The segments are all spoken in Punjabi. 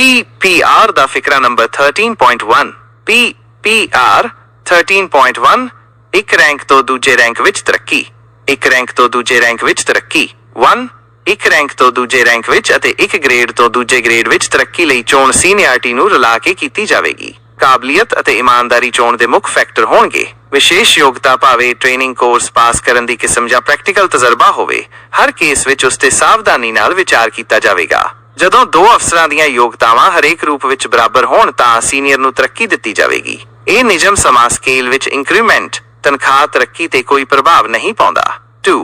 PPR ਦਾ ਫਿਕਰਾ ਨੰਬਰ 13.1 PPR 13.1 ਇੱਕ ਰੈਂਕ ਤੋਂ ਦੂਜੇ ਰੈਂਕ ਵਿੱਚ ਤਰੱਕੀ। ਇੱਕ ਰੈਂਕ ਤੋਂ ਦੂਜੇ ਰੈਂਕ ਵਿੱਚ ਤਰੱਕੀ। 1 ਇੱਕ ਰੈਂਕ ਤੋਂ ਦੂਜੇ ਰੈਂਕ ਵਿੱਚ ਅਤੇ ਇੱਕ ਗ੍ਰੇਡ ਤੋਂ ਦੂਜੇ ਗ੍ਰੇਡ ਵਿੱਚ ਤਰੱਕੀ ਲਈ ਚੋਣ ਸੀਨੀਅਰਟੀ ਨੂੰ ਰਲਾ ਕੇ ਕੀਤੀ ਜਾਵੇਗੀ। ਕਾਬਲੀਅਤ ਅਤੇ ਇਮਾਨਦਾਰੀ ਚੋਣ ਦੇ ਮੁੱਖ ਫੈਕਟਰ ਹੋਣਗੇ। ਵਿਸ਼ੇਸ਼ ਯੋਗਤਾ ਭਾਵੇਂ ਟ੍ਰੇਨਿੰਗ ਕੋਰਸ ਪਾਸ ਕਰਨ ਦੀ ਕਿਸਮ ਜਾਂ ਪ੍ਰੈਕਟੀਕਲ ਤਜਰਬਾ ਹੋਵੇ, ਹਰ ਕੇਸ ਵਿੱਚ ਉਸ ਤੇ ਸਾਵਧਾਨੀ ਨਾਲ ਵਿਚਾਰ ਕੀਤਾ ਜਾਵੇਗਾ। ਜਦੋਂ ਦੋ ਅਫਸਰਾਂ ਦੀਆਂ ਯੋਗਤਾਵਾਂ ਹਰੇਕ ਰੂਪ ਵਿੱਚ ਬਰਾਬਰ ਹੋਣ ਤਾਂ ਸੀਨੀਅਰ ਨੂੰ ਤਰੱਕੀ ਦਿੱਤੀ ਜਾਵੇਗੀ। ਇਹ ਨਿਯਮ ਸਮਾਂ ਸਕੇਲ ਵਿੱਚ ਇੰਕਰੀਮੈਂਟ ਤਨਖਾਹ, ਤਰੱਕੀ ਤੇ ਕੋਈ ਪ੍ਰਭਾਵ ਨਹੀਂ ਪਾਉਂਦਾ। 2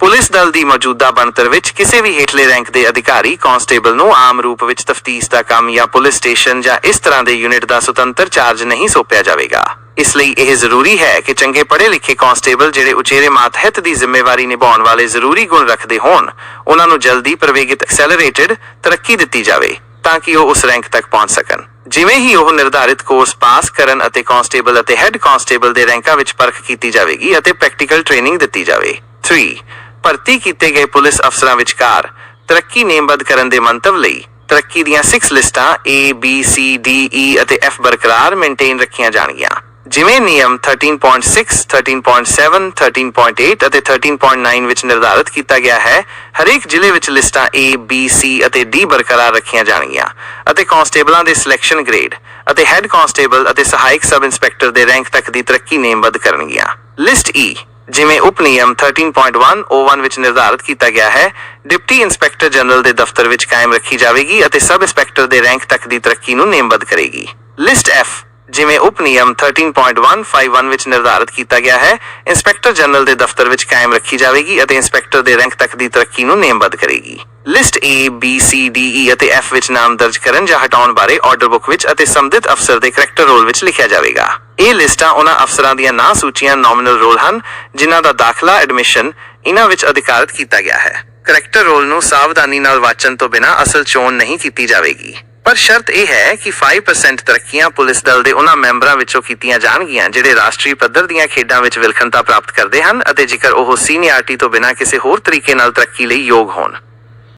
ਪੁਲਿਸ ਦਲ ਦੀ ਮੌਜੂਦਾ ਬਣਤਰ ਵਿੱਚ ਕਿਸੇ ਵੀ ਹੇਠਲੇ ਰੈਂਕ ਦੇ ਅਧਿਕਾਰੀ, ਕਾਂਸਟੇਬਲ ਨੂੰ ਆਮ ਰੂਪ ਵਿੱਚ ਤਫਤੀਸ਼ ਦਾ ਕੰਮ ਜਾਂ ਪੁਲਿਸ ਸਟੇਸ਼ਨ ਜਾਂ ਇਸ ਤਰ੍ਹਾਂ ਦੇ ਯੂਨਿਟ ਦਾ ਸੁਤੰਤਰ ਚਾਰਜ ਨਹੀਂ ਸੌਂਪਿਆ ਜਾਵੇਗਾ। ਇਸ ਲਈ ਇਹ ਜ਼ਰੂਰੀ ਹੈ ਕਿ ਚੰਗੇ ਪੜ੍ਹੇ ਲਿਖੇ ਕਾਂਸਟੇਬਲ ਜਿਹੜੇ ਉਚੇਰੇ ਮਾਤਹਤ ਦੀ ਜ਼ਿੰਮੇਵਾਰੀ ਨਿਭਾਉਣ ਵਾਲੇ ਜ਼ਰੂਰੀ ਗੁਣ ਰੱਖਦੇ ਹੋਣ, ਉਹਨਾਂ ਨੂੰ ਜਲਦੀ ਪ੍ਰਵੇਗਿਤ ਐਕਸੈਲਰੇਟਿਡ ਤਰੱਕੀ ਦਿੱਤੀ ਜਾਵੇ ਤਾਂ ਕਿ ਉਹ ਉਸ ਰੈਂਕ ਤੱਕ ਪਹੁੰਚ ਸਕਣ। ਜਿਵੇਂ ਹੀ ਉਹ ਨਿਰਧਾਰਿਤ ਕੋਰਸ ਪਾਸ ਕਰਨ ਅਤੇ ਕਾਂਸਟੇਬਲ ਅਤੇ ਹੈੱਡ ਕਾਂਸਟੇਬਲ ਦੇ ਰੈਂਕਾਂ ਵਿੱਚ ਪਰਖ ਕੀਤੀ ਜਾਵੇਗੀ ਅਤੇ ਪ੍ਰੈਕਟੀਕਲ ਟ੍ਰੇਨਿੰਗ ਦਿੱਤੀ ਜਾਵੇ। 3 ਭਰਤੀ ਕੀਤੇ ਗਏ ਪੁਲਿਸ ਅਫਸਰਾਂ ਵਿਚਕਾਰ ਤਰੱਕੀ ਨੇਮਬੱਧ ਕਰਨ ਦੇ ਮੰਤਵ ਲਈ ਤਰੱਕੀ ਦੀਆਂ 6 ਲਿਸਟਾਂ A, B, C, D E ਅਤੇ F ਬਰਕਰਾਰ ਮੇਨਟੇਨ ਰੱਖੀਆਂ ਜਾਣਗੀਆਂ। ਜਿਵੇਂ ਨਿਯਮ 13.6 13.7 13.8 ਅਤੇ 13.9 ਵਿੱਚ ਨਿਰਧਾਰਿਤ ਕੀਤਾ ਗਿਆ ਹੈ, ਹਰੇਕ ਜ਼ਿਲ੍ਹੇ ਵਿੱਚ ਲਿਸਟਾਂ A, B, C ਅਤੇ D ਬਰਕਰਾਰ ਰੱਖੀਆਂ ਜਾਣਗੀਆਂ ਅਤੇ ਕਾਂਸਟੇਬਲਾਂ ਦੇ ਸਿਲੈਕਸ਼ਨ ਗ੍ਰੇਡ ਅਤੇ ਹੈੱਡ ਕਾਂਸਟੇਬਲ ਅਤੇ ਸਹਾਇਕ ਸਬ ਇੰਸਪੈਕਟਰ ਦੇ ਰੈਂਕ ਤੱਕ ਦੀ ਤਰੱਕੀ ਨੇਮਬੱਧ ਕਰਨਗੀਆਂ। ਲਿਸਟ E ਜਿਵੇਂ ਉਪ ਨਿਯਮ 13.101 ਵਿੱਚ ਨਿਰਧਾਰਿਤ ਕੀਤਾ ਗਿਆ ਹੈ, ਡਿਪਟੀ ਇੰਸਪੈਕਟਰ ਜਨਰਲ ਦੇ ਦਫ਼ਤਰ ਵਿੱਚ ਕਾਇਮ ਰੱਖੀ ਜਾਵੇਗੀ ਅਤੇ ਸਬ ਇੰਸਪੈਕਟਰ ਦੇ ਰੈਂਕ ਤੱਕ ਦੀ ਤਰੱਕੀ ਨੂੰ ਨੇਮਬੱਧ ਕਰੇਗੀ। ਲਿਸਟ F ਜਿਵੇਂ ਉਪ ਨਿਯਮ 13.151 ਵਿੱਚ ਨਿਰਧਾਰਿਤ ਕੀਤਾ ਗਿਆ ਹੈ, ਇੰਸਪੈਕਟਰ ਜਨਰਲ ਦੇ ਦਫ਼ਤਰ ਵਿੱਚ ਕਾਇਮ ਰੱਖੀ ਜਾਵੇਗੀ ਅਤੇ ਇੰਸਪੈਕਟਰ ਦੇ ਰੈਂਕ ਤੱਕ ਦੀ ਤਰੱਕੀ ਨੂੰ ਨੇਮਬੱਧ ਕਰੇਗੀ। List A, B, C, D E ਅਤੇ F ਵਿੱਚ ਨਾਮ ਦਰਜ ਕਰਨ ਜਾਂ ਹਟਾਉਣ ਬਾਰੇ ਆਰਡਰ ਬੁੱਕ ਵਿੱਚ ਅਤੇ ਸੰਬੰਧਿਤ ਅਫਸਰ ਦੇ ਕਰੈਕਟਰ ਰੋਲ ਵਿੱਚ ਲਿਖਿਆ ਜਾਵੇਗਾ। ਇਹ ਲਿਸਟਾਂ ਉਹਨਾਂ ਅਫਸਰਾਂ ਦੀਆਂ ਨਾਂ ਸੂਚੀਆਂ ਨੋਮੀਨਲ ਰੋਲ ਹਨ, ਜਿਨ੍ਹਾਂ ਦਾ ਦਾਖਲਾ ਐਡਮਿਸ਼ਨ ਇਹਨਾਂ ਵਿੱਚ ਅਧਿਕਾਰਤ ਕੀਤਾ ਗਿਆ ਹੈ। ਕਰੈਕਟਰ ਰੋਲ ਨੂੰ ਸਾਵਧਾਨੀ ਨਾਲ ਵਾਚਣ ਤੋਂ ਬਿਨਾਂ ਅਸਲ ਚੋਣ ਨਹੀਂ ਕੀਤੀ ਜਾਵੇਗੀ। ਪਰ ਸ਼ਰਤ ਇਹ ਹੈ ਕਿ 5% ਤਰੱਕੀਆਂ ਪੁਲਿਸ ਦਲ ਦੇ ਉਹਨਾਂ ਮੈਂਬਰਾਂ ਵਿੱਚੋਂ ਕੀਤੀਆਂ ਜਾਣਗੀਆਂ, ਜਿਹੜੇ ਰਾਸ਼ਟਰੀ ਪੱਧਰ ਦੀਆਂ ਖੇਡਾਂ ਵਿੱਚ ਵਿਲੱਖਣਤਾ ਪ੍ਰਾਪਤ ਕਰਦੇ ਹਨ ਅਤੇ ਜੇਕਰ ਉਹ ਸੀਨੀਅਰਟੀ ਤੋਂ ਬਿਨਾਂ ਕਿਸੇ ਹੋਰ ਤਰੀਕੇ ਨਾਲ ਤਰੱਕੀ ਲਈ ਯੋਗ ਹੋਣ।